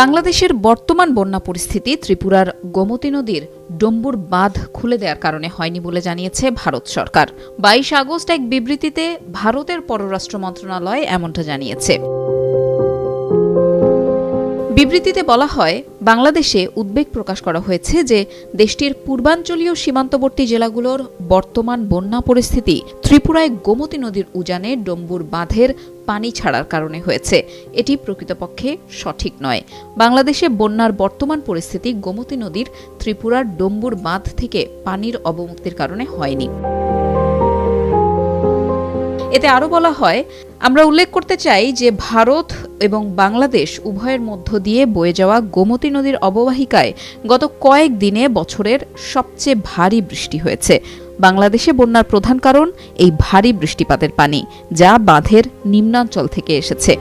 বাংলাদেশের বর্তমান বন্যা পরিস্থিতি ত্রিপুরার গোমতী নদীর ডম্বুর বাঁধ খুলে দেওয়ার কারণে হয়নি বলে জানিয়েছে ভারত সরকার। বাইশ আগস্ট এক বিবৃতিতে ভারতের পররাষ্ট্র মন্ত্রণালয় এমনটা জানিয়েছে। বিবৃতিতে বলা হয়, বাংলাদেশে উদ্বেগ প্রকাশ করা হয়েছে যে দেশটির পূর্বাঞ্চলীয় সীমান্তবর্তী জেলাগুলোর বর্তমান বন্যা পরিস্থিতি ত্রিপুরায় গোমতী নদীর উজানে ডম্বুর বাঁধের পানি ছাড়ার কারণে হয়েছে। এটি প্রকৃতপক্ষে সঠিক নয়। বাংলাদেশে বন্যার বর্তমান পরিস্থিতি গোমতী নদীর ত্রিপুরার ডম্বুর বাঁধ থেকে পানির অবমুক্তির কারণে হয়নি। এতে আরও বলা হয় আমরা উল্লেখ করতে চাই যে ভারত এবং বাংলাদেশ উভয়ের মধ্য দিয়ে বয়ে যাওয়া গোমতী নদীর অববাহিকায় গত কয়েক দিনে বছরের সবচেয়ে ভারী বৃষ্টি হয়েছে। বাংলাদেশে বন্যার প্রধান কারণ এই ভারী বৃষ্টিপাতের পানি, যা বাঁধের নিম্নাঞ্চল থেকে এসেছে।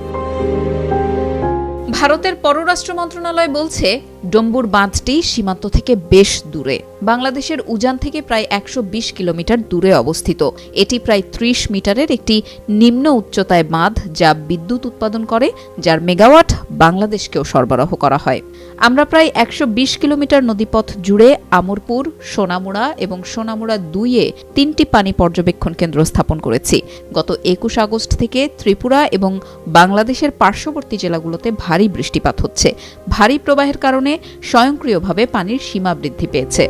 ভারতের পররাষ্ট্র মন্ত্রণালয় বলছে ডম্বুর বাঁধটি সীমান্ত থেকে বেশ দূরে। বাংলাদেশের উজান থেকে প্রায় একশো বিশ কিলোমিটার দূরে অবস্থিত। এটি প্রায় ত্রিশ মিটারের একটি নিম্ন উচ্চতায় বাঁধ যা বিদ্যুৎ উৎপাদন করে, যার মেগাওয়াট বাংলাদেশকেও সরবরাহ করা হয়। আমরা প্রায় একশো বিশ কিলোমিটার নদীপথ জুড়ে আমরপুর, সোনামুড়া এবং সোনামুড়া দুইয়ে তিনটি পানি পর্যবেক্ষণ কেন্দ্র স্থাপন করেছি। গত একুশ আগস্ট থেকে ত্রিপুরা এবং বাংলাদেশের পার্শ্ববর্তী জেলাগুলোতে ভারী বৃষ্টিপাত হচ্ছে। ভারী প্রবাহের কারণে স্বয়ংক্রিয়ভাবে পানির সীমা বৃদ্ধি পেয়েছে।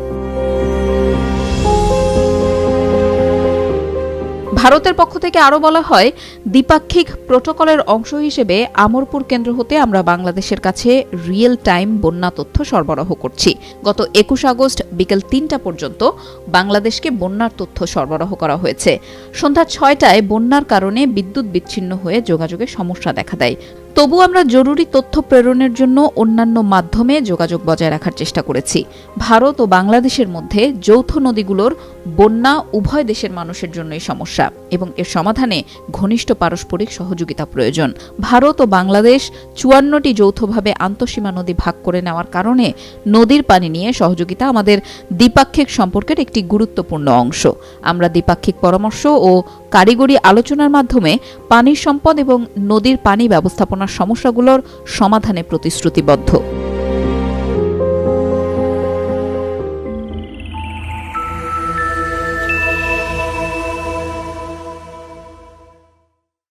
ভারতের পক্ষ থেকে আরও বলা হয়, দ্বিপাক্ষিক প্রোটোকলের অংশ হিসেবে আমরপুর কেন্দ্র হতে আমরা বাংলাদেশের কাছে রিয়েল টাইম বন্যা তথ্য সরবরাহ করছি। গত একুশ আগস্ট বিকেল তিনটা পর্যন্ত বাংলাদেশকে বন্যার তথ্য সরবরাহ করা হয়েছে। সন্ধ্যা ছয়টায় বন্যার কারণে বিদ্যুৎ বিচ্ছিন্ন হয়ে যোগাযোগে সমস্যা দেখা দেয়। তবু আমরা জরুরি তথ্য প্রেরণের জন্য অন্যান্য মাধ্যমে যোগাযোগ বজায় রাখার চেষ্টা করেছি। ভারত ও বাংলাদেশের মধ্যে যৌথ নদীগুলোর বন্যা উভয় দেশের মানুষের জন্যই সমস্যা। এবং এর সমাধানে ঘনিষ্ঠ পারস্পরিক সহযোগিতা প্রয়োজন। ভারত ও বাংলাদেশ চুয়ান্নটি যৌথভাবে আন্তঃসীমা নদী ভাগ করে নেওয়ার কারণে নদীর পানি নিয়ে সহযোগিতা আমাদের দ্বিপাক্ষিক সম্পর্কের একটি গুরুত্বপূর্ণ অংশ। আমরা দ্বিপাক্ষিক পরামর্শ ও কারিগরি আলোচনার মাধ্যমে পানির সম্পদ এবং নদীর পানি ব্যবস্থাপনার সমস্যাগুলোর সমাধানে প্রতিশ্রুতিবদ্ধ।